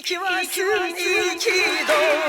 İyi ki varsın, iyi ki doğdun.